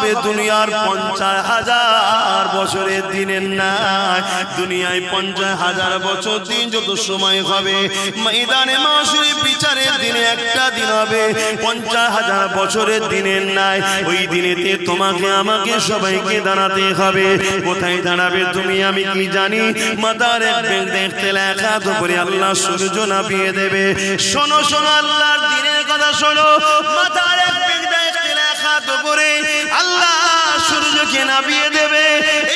হবে দুনিয়ার পঞ্চাশ হাজার বছরের দিনের নাই দুনিয়ায় পঞ্চাশ হাজার বছর দিন যত সময় হবে, ময়দানে মাসুরি বিচারের দিনে একটা দিন হবে। পঞ্চাশ হাজার বছরের দিনের নাই ওই দিনেতে তোমাকে, আমাকে সবাইকে দাঁড়াতে হবে। কোথায় দাঁড়াবে তুমি আমি কি জানি? মাতার দেখতে লেখা করে আল্লাহ সূর্য নাপিয়ে দেবে। শোনো শোনো, আল্লাহর দিনের কথা শোনো। মাতার এক দেখতে আল্লাহ সূর্যকে নাপিয়ে দেবে।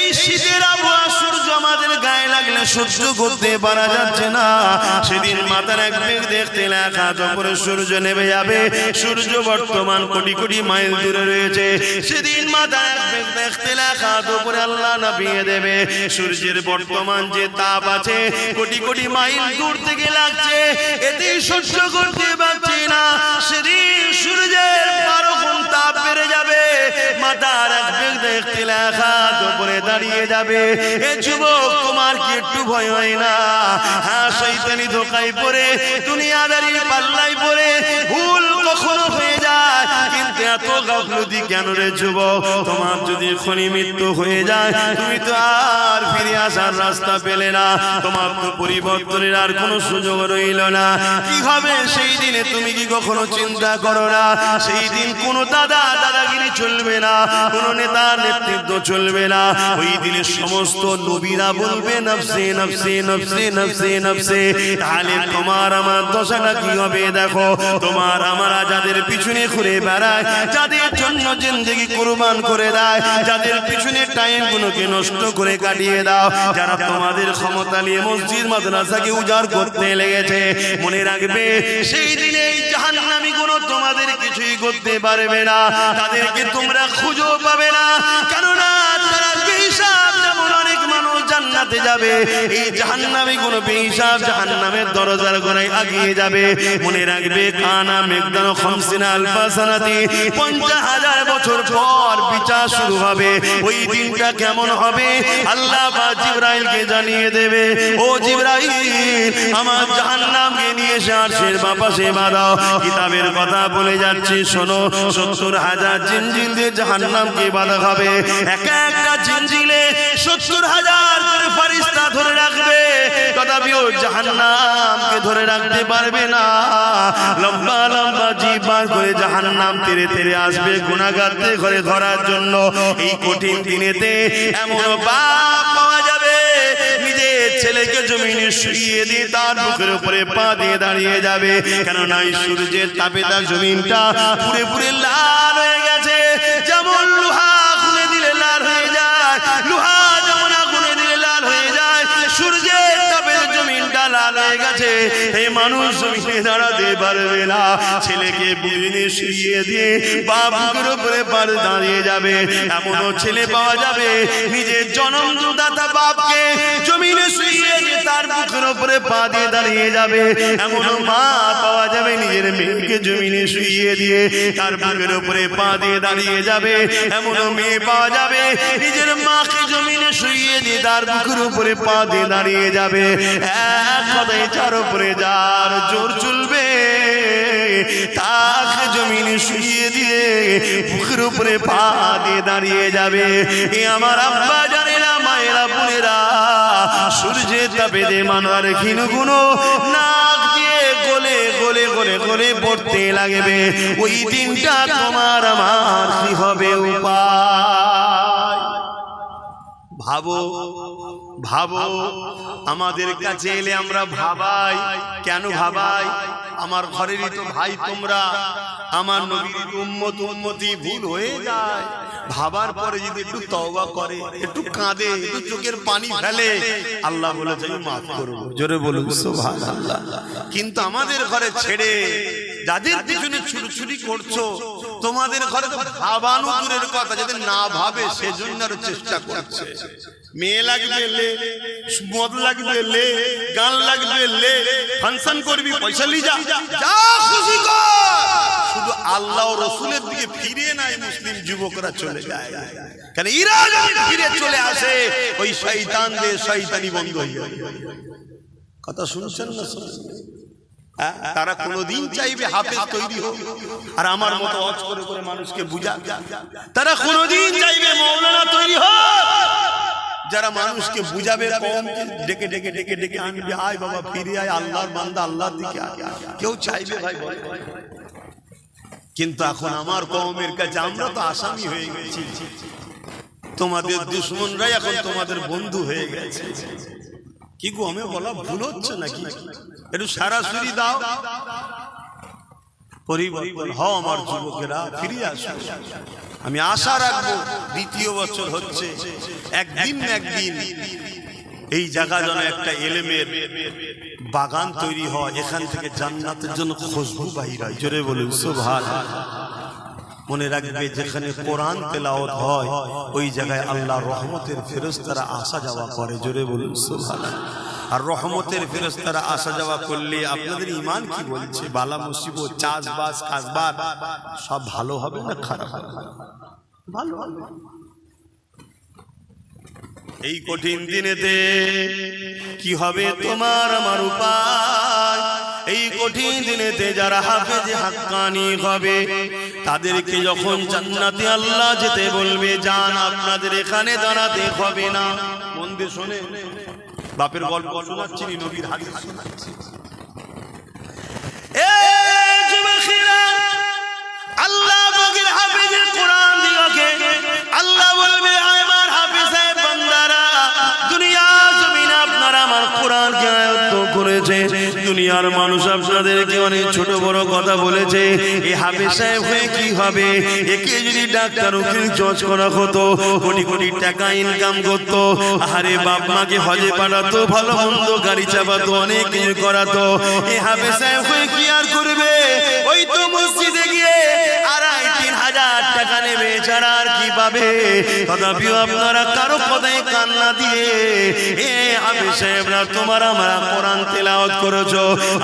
এই শীতের আবহাওয়া সূর্য আমাদের গায়ে লাগলে সহ্য করতে পারা যাচ্ছে না। সেদিন এক দেখতে লেখা সূর্য যাবে, সূর্য বর্তমান কোটি কোটি মাইল দূরে রয়েছে। সেদিন এক দেখতে লেখা আল্লাহ নাপিয়ে দেবে। সূর্যের বর্তমান যে তাপ আছে, কোটি কোটি মাইল দূর থেকে লাগছে। এতে সহ্য করতে পারছি না। সেদিন সূর্যের বারো বেড়ে যাবে মাথার এক বেগ দেখতে লেখা উপরে দাঁড়িয়ে যাবে। এ যুবক, তোমার কি একটু ভয় হয় না? হ্যাঁ শৈতানি ধোকায় পড়ে দুনিয়াদারি পাল্লাই পড়ে, ভুল কখনো হয়ে কিন্তু এত গাফলতি কেন রে যুবক? তোমার যদি খনি মৃত্যু হয়ে যায়, তুমি তো আর ফিরে আসার রাস্তা পেলে না। তোমার তো পরিবর্তনের আর কোনো সুযোগ রইল না। কি হবে সেই দিনে তুমি কি কখনো চিন্তা করো না? সেই দিন কোনো দাদা, দাদাগিরি চলবে না, কোনো নেতার নেতৃত্ব চলবে না। ওই দিনে সমস্ত নবীরা বলবে, নফসে নফসে নফসে নফসে নফসে। তাহলে তোমার আমার দশাটা কি হবে? দেখো, তোমার আমরা যাদের পিছনে ঘুরে বেড়ায়, যাদের জন্য জিন্দগি কুরবান করে দেয়, যাদের পিছনে টাইম গুলোকে নষ্ট করে কাটিয়ে দাও, যারা তোমাদের ক্ষমতা নিয়ে মসজিদ, মাদ্রাসাকে উজাড় করতে লেগেছে, মনে রাখবে, সেই দিনে এই জাহান্নামী গুলো তোমাদের কিছুই করতে পারবে না, তাদেরকে তোমরা খুঁজো পাবে না, কেননা তারা মানুষ জান্নাতে যাবে। এই জাহান্নামী কোনো বেহিসাব জাহান্নামের দরজার গোড়ায় আগিয়ে যাবে। মনে রাখবে কানা মেঘদান খমসিনা আলফা সানাতি পঞ্চাশ হাজার বছর পর বিচার শুরু হবে। ওই দিনটা কেমন হবে? আল্লাহ বা জিব্রাইলকে জানিয়ে দেবে, ও জিব্রাইল, আমার জাহান্নামকে নিয়ে এসে আরশের বাপাশে বাঁধাও। কিতাবের কথা বলে যাচ্ছি, শোনো, সত্তর হাজার জিনজিল দিয়ে জাহান্নামকে বাঁধা হবে। এক একটা জিনজিলে সত্তর হাজার করে ফারিস্তা ধরে রাখবে। তথাপিও জাহান্নামকে ধরে রাখতে পারবে না। লম্বা লম্বা জীব বার করে জাহান্নাম তেরে তেরে আসবে গুণাগারতে ঘরে ধরার জন্য। এই কঠিন দিনেতে এমন বাপ পাওয়া যাবে। ছেলেকে জমিনে শুইয়ে দিয়ে তার বুকের উপরে পা দিয়ে দাঁড়িয়ে যাবে। কেননা সূর্যের তাপে তার জমিনটা পুরে পুরে লাল হয়ে হয়ে গেছে। এই মানুষ দাঁড়াতে পারবে না। ছেলেকে বুঝিয়ে শুইয়ে দিয়ে বাবুকের উপরে পার দাঁড়িয়ে যাবে। এমনও ছেলে পাওয়া যাবে। নিজের জনমদাতা বাপকে জমিনে শুইয়ে দিয়ে তার উপরে পা দিয়ে দাঁড়িয়ে যাবে। এমনও মা পাওয়া যাবে নিজের মেয়েকে জমিনে শুইয়ে দিয়ে তার উপরে পা দিয়ে দাঁড়িয়ে যাবে। এমনও মেয়ে পাওয়া যাবে নিজের মাকে জমিনে শুইয়ে দিয়ে তার বুকের উপরে পা দিয়ে দাঁড়িয়ে যাবে। এক কথায় চার উপরে যার জোর চলবে, তাকে জমিনে শুইয়ে দিয়ে বুকের উপরে পা দিয়ে দাঁড়িয়ে যাবে। এ আমার আব্বা জানে না, মায়েরা বোনেরা সূর্যের তাপে দে মানার ক্ষীণ গুনো নাক দিয়ে গলে গলে গলে গলে পড়তে লাগবে। ওই দিনটা তোমার আমার কি হবে উপায়? ভাবো। ভাবো, আমাদের কাছে এলে আমরা ভাবাই। কেন ভাবাই? আমার ঘরেরই তো ভাই তোমরা। আমার নবীর উম্মত উম্মতি ভুল হয়ে যায়। ভাবার পরে যদি একটু তওবা করে, একটু কাঁদে, একটু চোখের পানি ফেলে, আল্লাহ বলে যাই, মাফ করব। জোরে বলুন, সুবহানাল্লাহ। কিন্তু আমাদের ঘরে ছেড়ে, যাদের পিছনে ছুটছুটি করছ তোমাদের ঘরে ভাবানো দূরের কথা যাদের না ভাবে, সেজন্য আরও চেষ্টা করছে। মেয়ে লাগবে লে মদ লাগবে লে গান লাগবে লে ফাংশন করবি, পয়সা লি যা। যা খুশি কর। শুধু আল্লাহ রসুলের দিকে ফিরে নাই মুসলিম যুবকরা চলে যায়। কেন ইরা ফিরে চলে আসে, ওই শয়তানদের শয়তানি বন্ধ হয়ে কথা শুনছেন না শুনছেন? তারা কোনোদিন চাইবে হাফেজ তৈরি হোক। আর আমার মতো অজ করে করে মানুষকে বুঝা। তারা কোনোদিন চাইবে মৌলানা তৈরি হোক। যারা মানুষকে বুঝাবে ডেকে ডেকে ডেকে ডেকে আনবে, আয় বাবা, ফিরে আয়, আল্লাহর বান্দা আল্লাহর দিকে কেউ চাইবে ভাই কিন্তু এখন আমার কমের কাছে আমরা তো আসামি হয়ে গেছি। তোমাদের দুশ্মনরাই এখন তোমাদের বন্ধু হয়ে গেছে। কি গো, আমি বলা ভুল হচ্ছে নাকি? একটু সরাসরি দাও। পরিবর্তন হও আমার যুবকেরা, ফিরে আসো। আমি আশা রাখব দ্বিতীয় বছর হচ্ছে, একদিন একদিন এই জায়গা যেন একটা এলেমের বাগান তৈরি হয়, এখান থেকে জান্নাতের জন্য খুশবু বাহির হয়। জোরে বলুন সুভান মনে রাখবে যেখানে কোরআন তেলাওয়াত হয়, ওই জায়গায় আল্লাহ রহমতের ফেরেশতারা আসা যাওয়া করে। জোরে বলুন আর রহমতের ফেরেশতারা আসা যাওয়া করলে আপনাদের ইমান কি বলছে? বালা মুসিব চাষবাস কাজবাদ সব ভালো হবে না খারাপ হবে? ভালো এই কঠিন দিনেতে কি হবে তোমার আমার উপায়? এই কঠিন দিনেতে যারা হাফেজ হাক্কানি হবে তাদেরকে যখন জান্নাতে আল্লাহ যেতে বলবে যান আপনাদের এখানে দাঁড়াতে হবে না। মন দিয়ে শোনে। বাপের গল্প শোনাচ্ছি নবীর হাতে শোনাচ্ছি। আল্লাহ বলবে দুনিয়ার মানুষ আপনাদেরকে অনেক ছোট বড় কথা বলেছে। এই হাফিজ সাহেব হয়ে কি হবে? একে যদি ডাক্তার উকিল জজ করা হতো, কোটি কোটি টাকা ইনকাম করতো আরে বাপ মাকে হজে পাঠাতো, ভালো মন্দ গাড়ি চাপাতো, অনেক কিছু করাতো। এই হাফিজ সাহেব হয়ে কি আর করবে? ওই তো মসজিদে গিয়ে আড়াই, তিন হাজার টাকা নেবে, ছাড়া আর কি পাবে? তথাপিও আপনারা কারও কথায় কান্না দিয়ে, এ আমি সাহেবরা, তোমার আমার কোরআন তেলাওয়াত করেছ।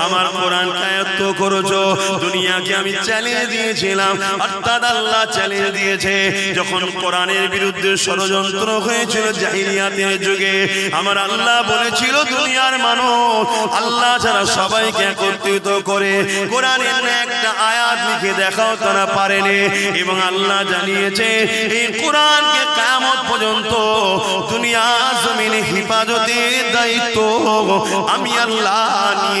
আমার কোরআন কায়ত্ত করেছ। দুনিয়াকে আমি চ্যালেঞ্জ দিয়েছিলাম। অর্থাৎ আল্লাহ চ্যালেঞ্জ দিয়েছে। যখন কোরআনের বিরুদ্ধে ষড়যন্ত্র হয়েছিল জাহিলিয়াতের যুগে, আমার আল্লাহ বলেছিল, দুনিয়ার মানুষ, আল্লাহ ছাড়া সবাইকে একত্রিত করে কোরআনের একটা আয়াত লিখে দেখাও, তারা পারেনি। এবং আল্লাহ জানিয়েছে, এই কোরআনকে কামত পর্যন্ত দুনিয়া জমিনে হিফাজতের দায়িত্ব আমি আল্লাহ নিয়ে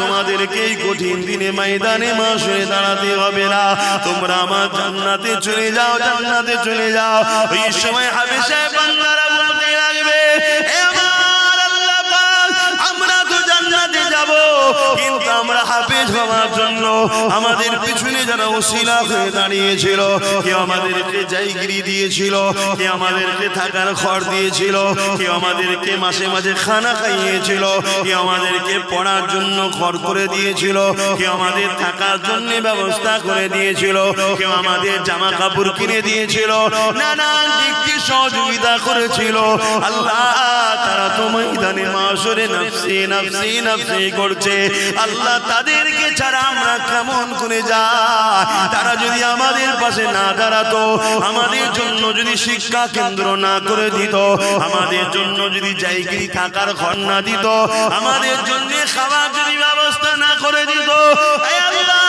তোমাদেরকে কঠিন দিনে ময়দানে মাসে দাঁড়াতে হবে না। তোমরা আমার জান্নাতে চলে যাও, জান্নাতে চলে যাও। ওই সময় হাফিজে বান্দারা হাফেজ হওয়ার জন্য আমাদের পিছনে যারা ওসিলা হয়ে দাঁড়িয়েছিল, কেউ আমাদেরকে জায়গিরি দিয়েছিল কে আমাদেরকে থাকার ঘর দিয়েছিল, কেউ আমাদেরকে মাসে মাঝে খানা খাইয়েছিল, কেউ আমাদেরকে পড়ার জন্য ঘর করে দিয়েছিল, কেউ আমাদের থাকার জন্য ব্যবস্থা করে দিয়েছিল, কেউ আমাদের জামা কাপড় কিনে দিয়েছিল, নানান দিকটি সহযোগিতা করেছিল। আল্লাহ আমাদের পাশে না দাঁড়াতো আমাদের জন্য যদি শিক্ষা কেন্দ্র না করে দিত আমাদের জন্য যদি জায়গিরি থাকার ঘর না দিত আমাদের জন্য খাবার যদি ব্যবস্থা না করে দিত আল্লাহ,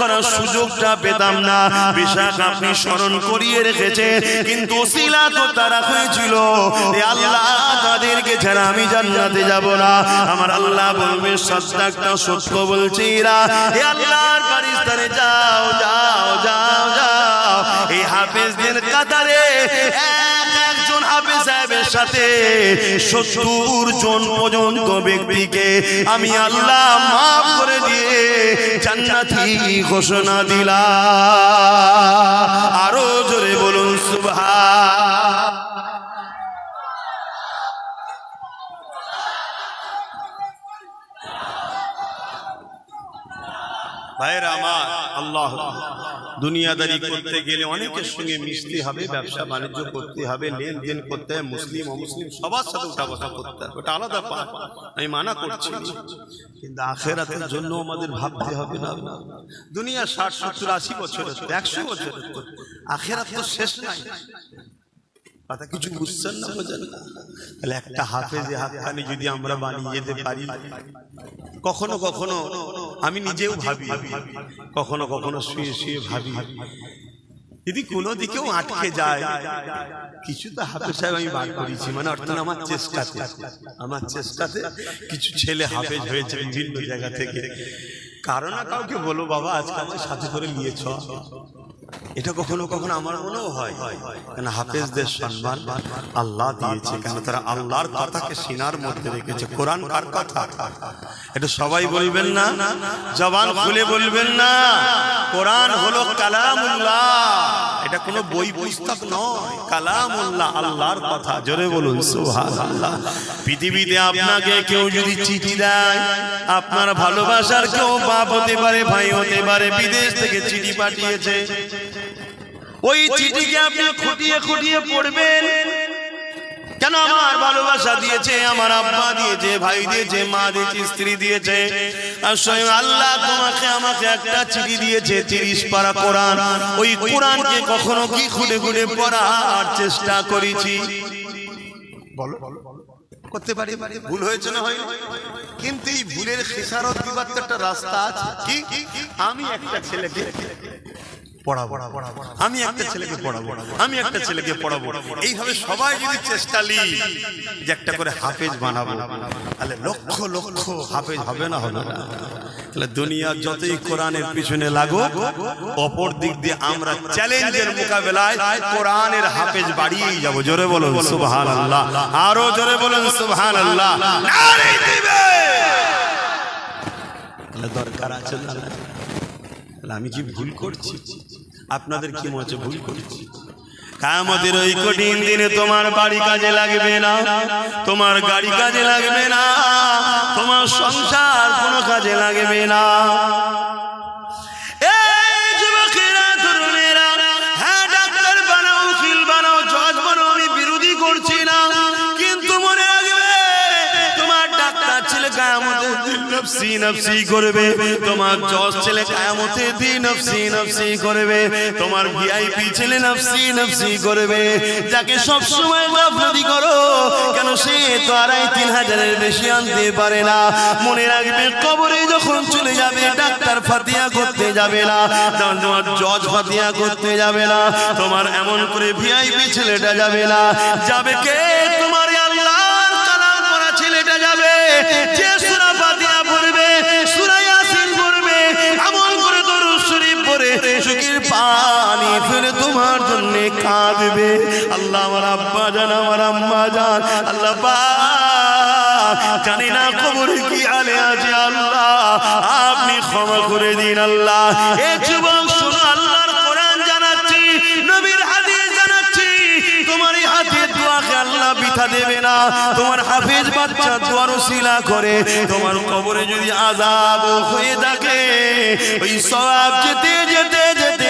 করার সুযোগটা পেতাম না। বিশাখ আপনি স্মরণ করিয়ে রেখেছে কিন্তু শিলা তো তারা হয়েছিল। আল্লাহ তাদেরকে ছাড়া আমি জান্নাতে যাব না। আমার আল্লাহ বলবে সত্যাকটা সত্য বলছে এরা। পারিস্তানে যাও যাও যাও এই হাফেজদের কাতারে, এক একজন হাফেজ সাথে সত্তর জন পর্যন্ত ব্যক্তিকে আমি আল্লাহ মাফ করে দিয়ে জান্নাতি ঘোষণা দিলাম। আরও জোরে বলুন, সুবহান। ভাইরা আমার আল্লাহ দুনিয়াদারি করতে গেলে অনেকের সঙ্গে মিশতে হবে ব্যবসা বাণিজ্য করতে হবে লেনদেন করতে হবে মুসলিম অমুসলিম সবার সাথে উঠা কথা করতে হবে। ওটা আলাদা পাঠ আমি মানা করছি। কিন্তু আখেরাতের জন্য আমাদের ভাবতে হবে না। দুনিয়া ষাট সত্তর আশি বছরের তো, একশো বছরের তো। আখেরাত তো শেষ নাই। কথা কিছু বুঝছেন না বোঝেন না? তাহলে একটা হাতখানি যদি আমরা বানিয়ে যেতে পারি কখনো কখনো আমি নিজেও ভাবি, কখনো কখনো শুয়ে শুয়ে ভাবি। যদি কোনো দিকেও আটকে যায়, কিছু তো হাফেজ সাহেব আমি বার করেছি মানে অর্থাৎ আমার চেষ্টাতে। আমার চেষ্টাতে কিছু ছেলে হাফেজ হয়েছে বিভিন্ন জায়গা থেকে। কারণ কাউকে বলো, বাবা, আজকে সাথে করে নিয়েছ। এটা কখনো কখনো আমার মনেও হয়। কেন হাফেজদের সম্মান আল্লাহ দিয়েছে, কেন তারা আল্লাহর কথাকে সিনার মধ্যে রেখেছে। কোরআন কার কথা? এটা সবাই বলবেন না, জবান খুলে বলবেন না। কোরআন হলো কালামুল্লাহ। এটা কোনো বই পুস্তক নয়, কালামুল্লাহ, আল্লাহর কথা। জোরে বলুন, সুবহানাল্লাহ। পৃথিবীতে আপনাকে কেউ যদি চিঠি দেয়, আপনার ভালোবাসার কেউ বাপ হতে পারে, ভাই হতে পারে, বিদেশ থেকে চিঠি পাঠিয়েছে ওই চিঠিকে আপনি খুঁটিয়ে খুঁটিয়ে পড়বেন। কেন আমার ভালোবাসা দিয়েছে, আমার আব্বা দিয়েছে, ভাই দিয়েছে, মা দিয়েছে, স্ত্রী দিয়েছে? আর স্বয়ং আল্লাহ তোমাকে, আমাকে একটা চিঠি দিয়েছে, তিরিশ পারা কোরআন। ওই কোরআনকে কখনো কি খুঁড়ে খুঁড়ে পড়ার চেষ্টা করেছি। বলো করতে পারি? ভুল হয়েছে না কিন্তু এই ভুলের খেসারত তো একটা রাস্তা আছে। কি? আমি একটা ছেলেকে পড়াবো। আমি একটা ছেলেকে পড়াবো। আমি একটা ছেলেকে পড়াবো। এইভাবে সবাই যদি চেষ্টা লি যে একটা করে হাফেজ বানাবো। তাহলে লক্ষ লক্ষ হাফেজ হবে না হবে না? তাহলে দুনিয়া যতই কোরআনের পিছনে লাগো অপর দিক দিয়ে আমরা চ্যালেঞ্জের মোকাবেলায় কোরআনের হাফেজ বাড়িয়েই যাব। জোরে বলুন সুবহান আল্লাহ আরও জোরে বলুন সুবহান আল্লাহ দরকার আছে না আমি কি ভুল করছি, আপনাদের কি মনে ভুল করছি? কামতের ওই কঠিন দিনে তোমার বাড়ি কাজে লাগবে না, তোমার গাড়ি কাজে লাগবে না, তোমার সংসার কোনো কাজে লাগবে না। নফসি নফসি করবে। তোমার জজ ছেলে কায়ামতের দিন নফসি নফসি করবে। তোমার ভিআইপি ছেলে নফসি নফসি করবে। যাকে সব সময় গাফলতি করো, কেন সে তো আড়াই, তিন হাজারের বেশি আনতে পারে না। মনে রাখবে, কবরে যখন চলে যাবে, ডাক্তার ফাতিয়া করতে যাবে না তোমার জজ ফাতিয়া করতে যাবে না, তোমার এমন করে ভিআইপি ছেলেটা যাবে না। যাবে কে? তোমার তোমার জন্য কাঁদবে। আল্লাহ আমার আব্বা জান, আমার আম্মা জান, আল্লাহ জানি না কবরে কি আলে আছে আল্লাহ। আপনি ক্ষমা করে দিন আল্লাহ। তোমার তোমার হাফেজ বাচ্চা দোয়ার শিলা করে। তোমার কবরে যদি আজাব হয়ে থাকে, ওই সব যেতে যেতে যেতে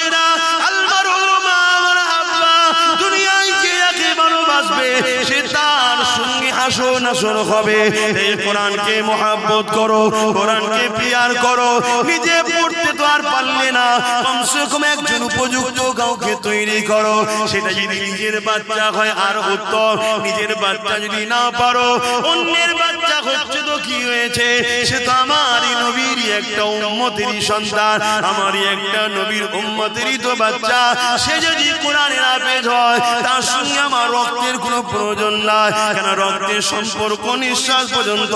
হাসর নাসর হবে এই কোরআনকে মহাব্বত করো কোরআনকে পিয়ার করো। নিজে পড়তে তো আর পারলে না। কমসে কম একজন উপযুক্ত কাউকে তৈরি করো। সেটা যদি নিজের বাচ্চা হয় আর উত্তম নিজের বাচ্চা যদি না পারো অন্যের বাচ্চা হচ্ছে তো কি হয়েছে? সে তো আমারই নবীরই একটা উম্মতেরই সন্তান, আমারই একটা নবীর উম্মতেরই তো বাচ্চা। সে যদি কোরআনের আবেজ হয়, তার সঙ্গে আমার রক্তের কোনো প্রয়োজন নাই। কেন রক্তের সম্পর্ক নিঃশ্বাস পর্যন্ত,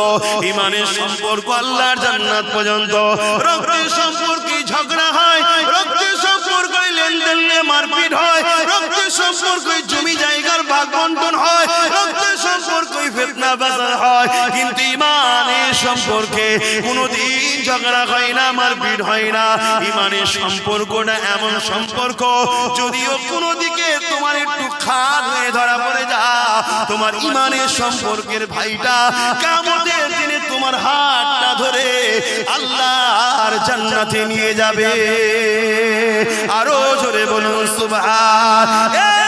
ইমানের সম্পর্ক আল্লাহর জান্নাত পর্যন্ত। রক্তের সম্পর্কে ঝগড়া হয়, রক্তের সম্পর্কে লেনদেন মারপিট হয়, রক্তের সম্পর্কে জমি জায়গার ভাগ বন্টন হয়, রক্তের সম্পর্কে ফেতনা বাজার হয়। কিন্তু ইমানের সম্পর্কে কোনোদিন ঝগড়া হয় না, মারপিট হয় না। ইমানের সম্পর্কটা এমন সম্পর্ক, যদিও কোনো দিকে তোমার একটু খাদ হয়ে ধরা পড়ে যা। তোমার ইমানের সম্পর্কের ভাইটা কামতের দিনে তোমার হাতটা ধরে আল্লাহর জান্নাতে নিয়ে যাবে। আরও জোরে বলুন, সুবহান।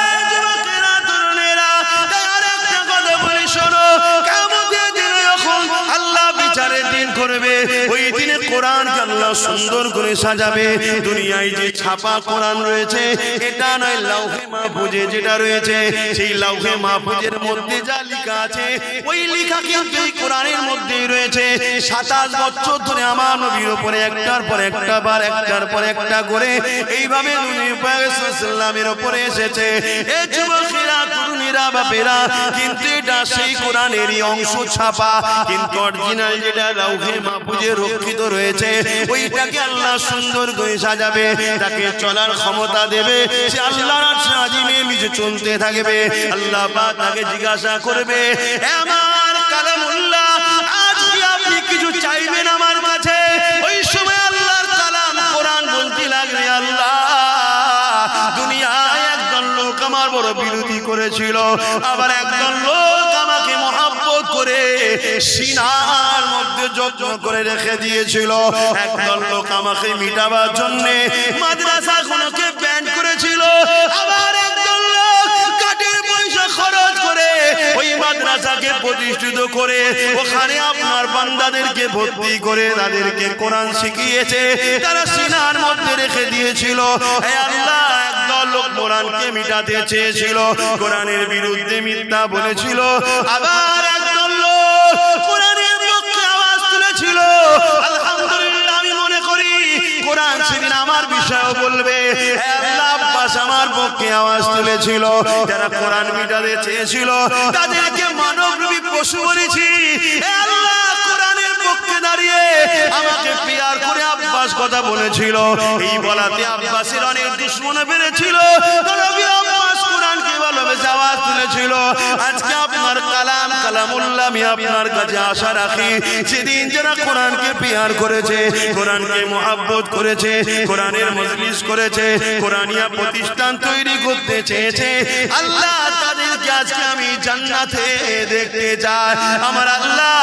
কোরআন আল্লাহ সুন্দর করে সাজাবে। দুনিয়ায় যে ছাপা কোরআন রয়েছে, এটা নয় লাউহে মাহফুজে যেটা রয়েছে। সেই লাউহে মাহফুজের মধ্যে যা লেখা আছে, ওই লেখা কিন্তু এই কোরআনের মধ্যেই রয়েছে। সাতাশ বছর ধরে আমার নবীর উপরে একটার পর একটা বার, একটার পর একটা করে, এইভাবে ইসলামের উপরে এসেছে। এ যুবকেরা তরুণীরা বাপেরা, কিন্তু এটা সেই কোরআনেরই অংশ ছাপা, কিন্তু অরিজিনাল যেটা লাউহে মাহফুজে রক্ষিত রয়েছে, ওইটাকে আল্লাহ সুন্দর করে সাজাবে, তাকে চলার ক্ষমতা দেবে, সে আল্লাহর আজিমে মিশে চলতে থাকবে, আল্লাহ তাকে জিজ্ঞাসা করবে, "এ আমার কালামুল্লাহ বিরোধী করেছিল। আবার একজন লোক আমাকে মহাব্বত করে সিনার মধ্যে যত্ন করে রেখে দিয়েছিল। একজন লোক আমাকে মিটাবার জন্য মাদ্রাসা গুলোকে ব্যান করেছিল। আবার একজন লোক কাঠের পয়সা খরচ করে ওই মাদ্রাসাকে প্রতিষ্ঠিত করে ওখানে আপনার বান্দাদেরকে ভর্তি করে তাদেরকে কোরআন শিখিয়েছে। তারা সিনার মধ্যে রেখে দিয়েছিল। আল্লাহ একদল লোক কোরআনকে মিটাতে চেয়েছিল, কোরআনের বিরুদ্ধে মিথ্যা বলেছিল। আবার একদল লোক কোরআনের পক্ষে আওয়াজ তুলেছিল। আলহামদুলিল্লাহ, আমি মনে করি কোরআন সেদিন আমার বিষয়ও বলবে। আমার পক্ষে আওয়াজ তুলেছিল। যারা কোরআন মিটাতে চেয়েছিল, তাদেরকে মানব রূপী পশু বলেছি। দাঁড়িয়ে আমাকে পিয়ার করে আব্বাস কথা বলেছিল। এই বলাতে আব্বাসের অনেক দুশ্মনে বেড়েছিল। প্রতিষ্ঠান তৈরি করতে চেয়েছে, আল্লাহ তাদেরকে আজকে আমি জান্নাতে দেখতে চাই। আমার আল্লাহ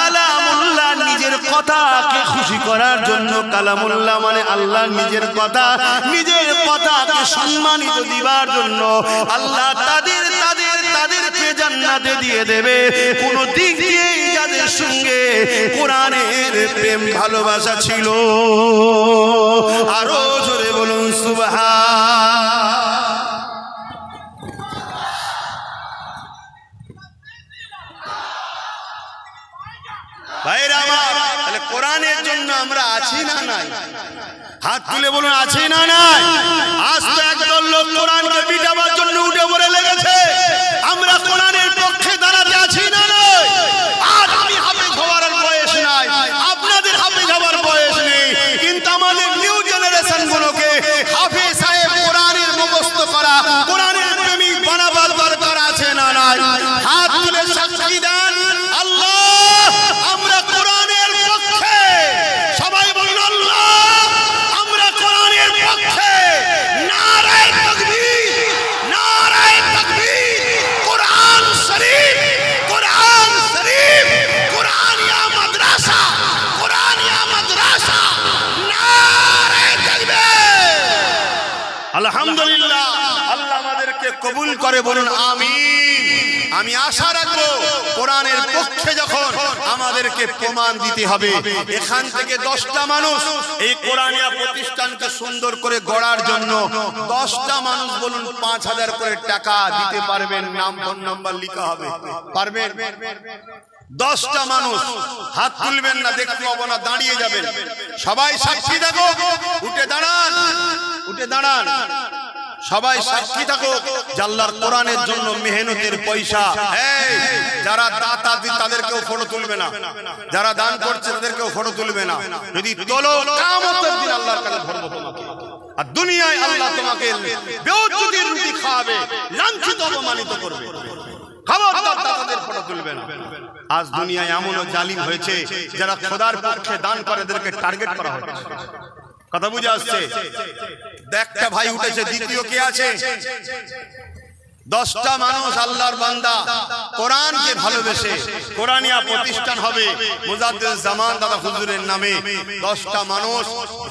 কালামুল্লাহ নিজের কথাকে খুশি করার জন্য, কালামুল্লাহ মানে আল্লাহ নিজের কথা, নিজের কথাকে সম্মানিত দিবার জন্য, আল্লাহ তাদের তাদের তাদেরকে জান্নাতে দিয়ে দেবে? কোন দিক দিয়ে যাদের সঙ্গে কোরআনের প্রেম, ভালোবাসা ছিল, আরও জোরে বলুন, সুবহান। ভাইরা আমার, তাহলে কোরআনের জন্য আমরা আছি না নাই? হাত তুলে বলুন, আছে না নাই? আজ তো একদল লোক কোরআনকে পিটাবার জন্য উঠে পড়ে লেগেছে। আমরা কোরআনের আলহামদুলিল্লাহ। আল্লাহ আমাদেরকে কবুল করে বলুন, আমিন। আমি আশা রাখব, কোরআনের পক্ষে যখন আমাদেরকে প্রমাণ দিতে হবে, এখান থেকে দশটা মানুষ এই কোরআনিয়া প্রতিষ্ঠানকে সুন্দর করে গড়ার জন্য দশটা মানুষ বলুন, পাঁচ হাজার করে টাকা দিতে পারবেন, নাম, ফোন নাম্বার লিখা হবে। পারবেন? দশটা মানুষ, হাত তুলবেন না, দেখতে পাবো না, দাঁড়িয়ে যাবেন। সবাই সাক্ষী দেখো উঠে দাঁড়ান উঠে দাঁড়ান। সবাই সাক্ষী থাকো জাল্লার কোরআনের জন্য মেহনতের পয়সা। যারা দাতা দি তাদেরকেও ফটো তুলবে না। যারা দান করছে তাদেরকেও ফটো তুলবে না। যদি তোলো কামতের দিন আল্লাহর কাছে ধরবো তোমাকে। আর দুনিয়ায় আল্লাহ তোমাকে বেউজ্জতির রুটি খাওয়াবে, লাঞ্ছিত, অপমানিত করবে। আজ দুনিয়ায় এমনও জালিম হয়েছে যারা খোদার পক্ষে দান করে এদেরকে টার্গেট করা হচ্ছে। কথা বুঝে আসছে? একটা ভাই উঠেছে, দ্বিতীয় কে আছে? দশটা মানুষ আল্লাহর বান্দা। কোরআনকে ভালোবেসে। কোরআনিয়া প্রতিষ্ঠান হবে মুজাদ্দিদ জামান দাদা হুজুরের নামে। দশটা মানুষ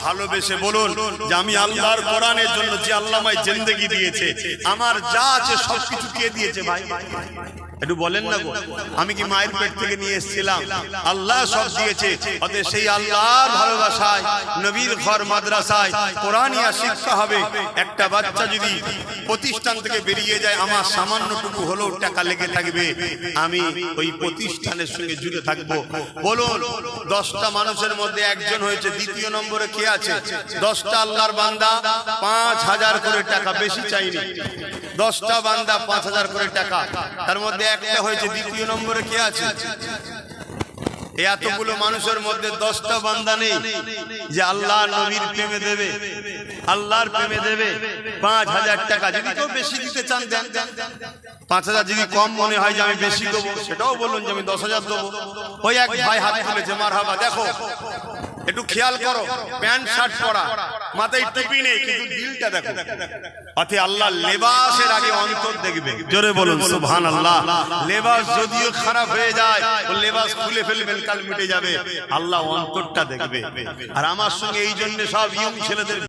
ভালোবেসে বলুন যে আমি আল্লাহর কোরআনের জন্য যে আল্লাহ আমায় জিন্দেগি দিয়েছে, আমার যা আছে সবকিছু কে দিয়েছে ভাই? একটু বলেন না গো, আমি কি মায়ের পেট থেকে নিয়ে এসেছিলাম? আল্লাহ সব দিয়েছে, অতএব সেই আল্লাহর ভালোবাসায়, নবীর ঘর মাদ্রাসায় কোরআনিয়া শিক্ষা হবে। একটা বাচ্চা যদি প্রতিষ্ঠান থেকে বেরিয়ে যায়, আমার সামান্যটুকু হলেও টাকা লেগে থাকবে। আমি ওই প্রতিষ্ঠানের সঙ্গে জুড়ে থাকব। বলুন, দশটা মানুষের মধ্যে একজন হয়েছে, দ্বিতীয় নম্বরে কে আছে? দশটা আল্লাহর বান্দা, পাঁচ হাজার করে টাকা, বেশি চাইনি। দশটা বান্দা, পাঁচ হাজার করে টাকা। তার মধ্যে একটা হয়েছে, দ্বিতীয় নম্বরে কে আছে? এতগুলো মানুষের মধ্যে দশটা বান্দা নেই যে আল্লাহ নবীর প্রেমে দেবে, আল্লাহর প্রেমে দেবে। পাঁচ হাজার টাকা যদি কেউ বেশি দিতে চান পাঁচ হাজার যদি কম মনে হয় যে আমি বেশি দেবো, সেটাও বলুন যে আমি দশ হাজার দেবো। ওই এক ভাই হাত তুলেছে মার হাবা দেখো। একটু খেয়াল করো, প্যান্ট, শার্ট পরা, মাথায় টুপি নেই, কিন্তু দিলটা দেখো। অথে আল্লাহ লেবাসের আগে অন্তর দেখবে। জোরে বলুন সুবহান আল্লাহ লেবাস যদিও খারাপ হয়ে যায় ও লেবাস খুলে ফেলবেন, কাল মিটে যাবে। আল্লাহ অন্তরটা দেখবে। আর আমার সঙ্গে এই জন্য সব ইয়ং ছেলেদের